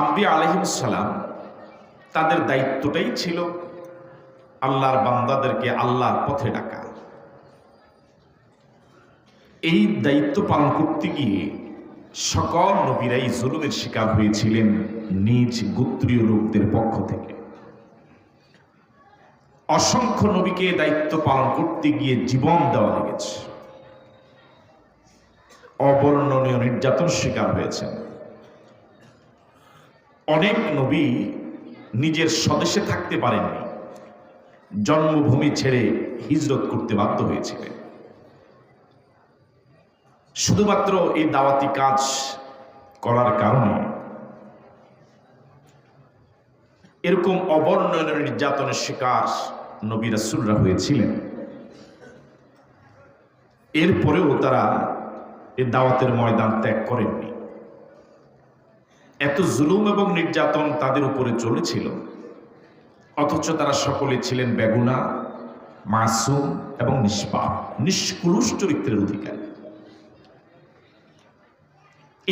আম্বিয়া আলহিমসালাম তাদের দায়িত্বটাই ছিল আল্লাহর বান্দাদেরকে আল্লাহর পথে ডাকা। এই দায়িত্ব পালন করতে গিয়ে সকল নবীরাই জুলুমের শিকার হয়েছিলেন নিজ গোত্রীয় লোকদের পক্ষ থেকে। অসংখ্য নবীকে দায়িত্ব পালন করতে গিয়ে জীবন দেওয়া লেগেছে। অবর্ণনীয় নির্যাতন শিকার হয়েছেন। অনেক নবী নিজের স্বদেশে থাকতে পারেননি। জন্মভূমি ছেড়ে হিজরত করতে বাধ্য হয়েছিলেন। শুধুমাত্র এই দাওয়াতি কাজ করার কারণে এরকম অবর্ণনীয় নির্যাতনের শিকার নবী রাসুলরা হয়েছিলেন। এরপরেও তারা এই দাওয়াতের ময়দান ত্যাগ করেননি। এত জুলুম এবং নির্যাতন তাদের উপরে চলেছিল। অথচ তারা সকলে ছিলেন বেগুনা, মাসুম এবং নিষ্পাপ, নিষ্কুলুষ চরিত্রের অধিকারী।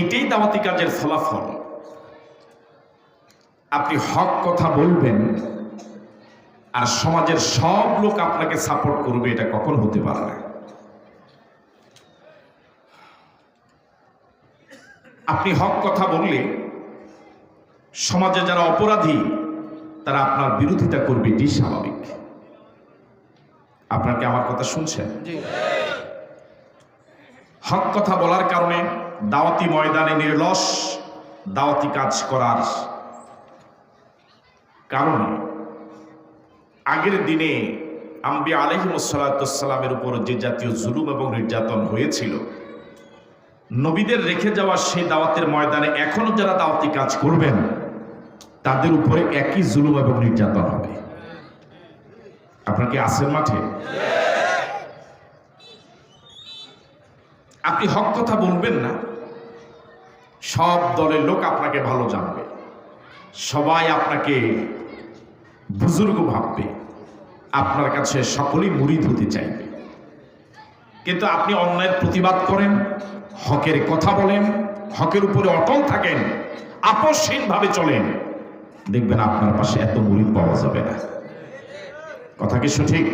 এটাই দাওয়াতি কাজের ফলাফল। আপনি হক কথা বলবেন, আর সমাজের সব লোক আপনাকে সাপোর্ট করবে, এটা কখন হতে পারে না। আপনি হক কথা বললে সমাজে যারা অপরাধী তারা আপনার বিরোধিতা করবে এটি স্বাভাবিক। আপনার কি আমার কথা শুনছেন? হক কথা বলার কারণে দাওয়াতি ময়দানে নির্লস দাওয়াতি কাজ করার কারণে আগের দিনে আম্বি আলহিমসাল্লামের উপর যে জাতীয় জুলুম এবং নির্যাতন হয়েছিল নবীদের রেখে যাওয়া সেই দাওয়াতের ময়দানে এখনও যারা দাওয়াতি কাজ করবেন তাদের উপরে একই জুলুম এবং নির্যাতন হবে। আপনার কি আসেন মাঠে? আপনি হক কথা বলবেন না। সব দলের লোক আপনাকে ভালো জানবে। সবাই আপনাকে বুজুর্গ ভাববে। আপনার কাছে সকলেই মুড়ি হতে চাইবে। কিন্তু আপনি অন্যায়ের প্রতিবাদ করেন, হকের কথা বলেন, হকের উপরে অটল থাকেন, আপসহীনভাবে চলেন। দেখবেন আপনার পাশে এত মুড়ি পাওয়া যাবে না। কথা কি সঠিক?